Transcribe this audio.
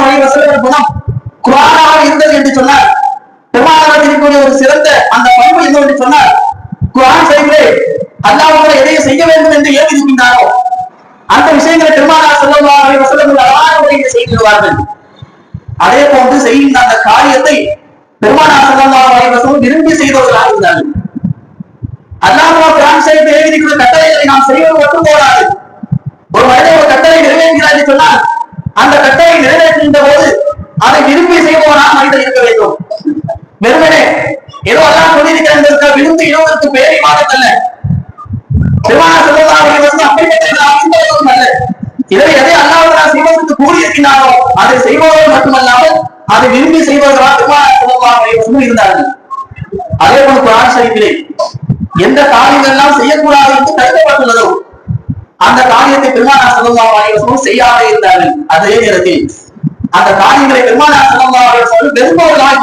அலைஹி வஸல்லம் குணம் குரானாக இருந்தது என்று சொன்னார். பெருமானார் இருக்கக்கூடிய ஒரு சிறந்த அந்த பண்பு என்ன என்று சொன்னார். குரான் அல்லாஹ் எதையும் செய்ய வேண்டும் என்று இருக்கின்றாரோ அந்த விஷயங்களை பெருமானார் அலைஹி வஸல்லம் முறையில் செய்திருவார்கள் அதே போன்று செய்கின்ற அந்த காரியத்தை பெருமானார் ஸல்லல்லாஹு அலைஹி வஸல்லம் விரும்பி செய்தவர்களாக இருந்தார்கள். அல்லாஹ் குரான் எழுதியிருக்கிற கட்டளைகளை நாம் செய்வது மட்டும் போராது ஒரு மனிதன் ஒரு கட்டளை நிறைவேற்றுகிறார் சொன்னால் அந்த கட்டளை அதை விரும்பி செய்பவனாக மனிதன் இருக்க வேண்டும். வெறுமனே ஏதோ எல்லாம் சொல்லியிருக்கிறார் விரும்பி இடுவதற்கு பேர் இமாதத்தல்ல பெருமானார் ஸல்லல்லாஹு அலைஹி வஸல்லம் அப்படிப்பட்ட ஆசிரியர்களும் அல்ல. இதை எதை அல்லாஹ் செய்வதற்கு கூறியிருக்கிறாரோ அதை செய்பவர்கள் மட்டுமல்லாமல் அதை விரும்பி செய்பவர்களாக பெருமானார் ஸல்லல்லாஹு அலைஹி வஸல்லம் இருந்தார்கள். அதே போல குரான் ஷரீஃபிலே எந்த காரியங்கள் செய்யக்கூடாது என்று தடுக்கப்பட்டுள்ளதோ அந்த காரியத்தை பெருமானா ஸல்லல்லாஹு அலைஹி வஸல்லம் செய்யாதே இருந்தார்கள். அதே நேரத்தில் அந்த காரியங்களை பெருமானார் ஸல்லல்லாஹு அலைஹி வஸல்லம் விரும்புவர்களாக